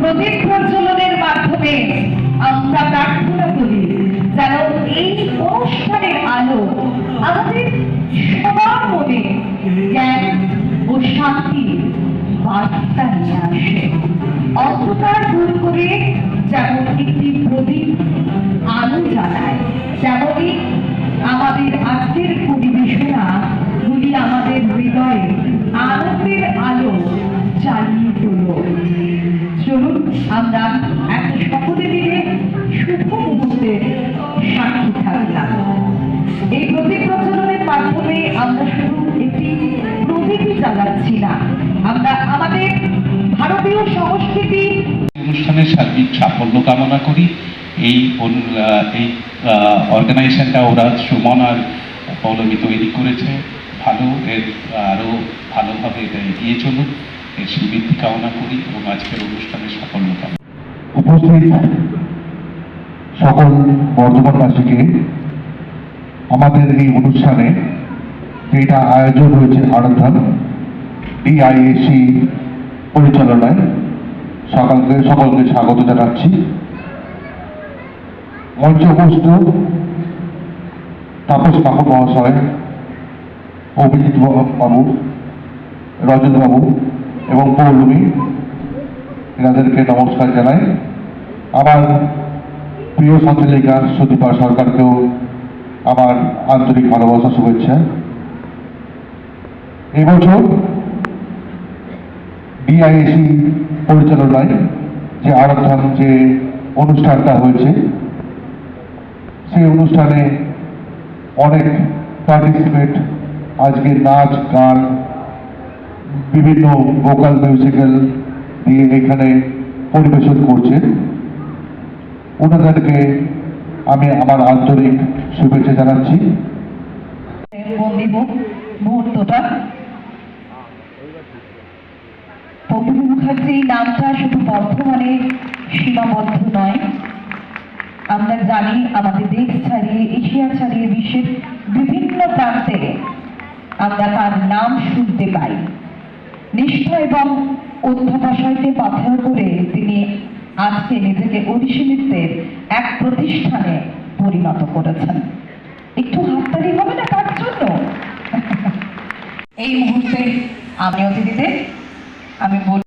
প্রদীপ প্রজ্বলনের মাধ্যমে আমরা প্রার্থনা করি, যেন এই অনুষ্ঠানের আলো আমাদের সবার মনে জ্ঞান ও শান্তি বার্তা নিয়ে আসে। অন্ধকার দূর করে যেমন একটি প্রদীপ আলো জ্বালায় তেমনই আমাদের আজকের পরিবেশনা গুলি আমাদের হৃদয়ে আনন্দের আলো চালিয়ে তোলো। চলুন, আমরা একটা সকলে মিলে শুভ মুহূর্তের সাক্ষী থাকলাম। এই প্রতীক প্রচলনের মাধ্যমে আমরা শুধু একটি প্রতীকই জ্বালাচ্ছি না, আমরা আমাদের ভারতীয় সংস্কৃতি অনুষ্ঠানের সার্বিক সাফল্য কামনা করি। এই এই অর্গানাইজেশনটা ওরা সুমন আর পৌলমী তৈরি করেছে। ভালো, এর আরও ভালোভাবে এটা এগিয়ে চলুক। সুবৃদ্ধি কামনা করি এবং আজকের অনুষ্ঠানের সাফল্য কামনা উপস্থিত সকল বর্ধমানবাসীকে আমাদের এই অনুষ্ঠানে যেটা আয়োজন হয়েছে আরাধান ডিআইএসি পরিচালনায়, সকালকে সকলকে স্বাগত জানাচ্ছি। মঞ্চবস্ত তাপস কাপুর মহাশয়, অভিজিৎ বাবু রজত বাবু এবং পৌলমী এনাদেরকে নমস্কার জানাই। আমার প্রিয় সঞ্চালিকা সুদীপা সরকারকেও আমার আন্তরিক ভালোবাসা, শুভেচ্ছা। এবছর ডিআইএসি পরিচালনায় যে আরাধান যে অনুষ্ঠানটা হয়েছে, সেই অনুষ্ঠানে অনেক পার্টিসিপেট আজকে নাচ, গান বিভিন্ন ভোকাল মিউজিক্যাল দিয়ে এখানে পরিবেশন করছে ওনাদেরকে আমি আমার আন্তরিক শুভেচ্ছা জানাচ্ছি। বন্দি মুহূর্তটা। পল্লবী মুখার্জি, নামটা শুধু বর্ধমানে সীমাবদ্ধ নয়। আমরা জানি আমাদের দেশ ছাড়িয়ে, এশিয়া ছাড়িয়ে বিশ্বের বিভিন্ন প্রান্তে আমরা তার নাম শুনতে পাই। নিষ্ঠা এবং অধ্যাবসায়কে পাথর করে তিনি আজকে নিজেকে ওড়িশি নৃত্যের এক প্রতিষ্ঠানে পরিণত করেছেন। একটু হাততালি হবে না তার জন্য? এই মুহূর্তে আমি অতিথিদের, আমি বল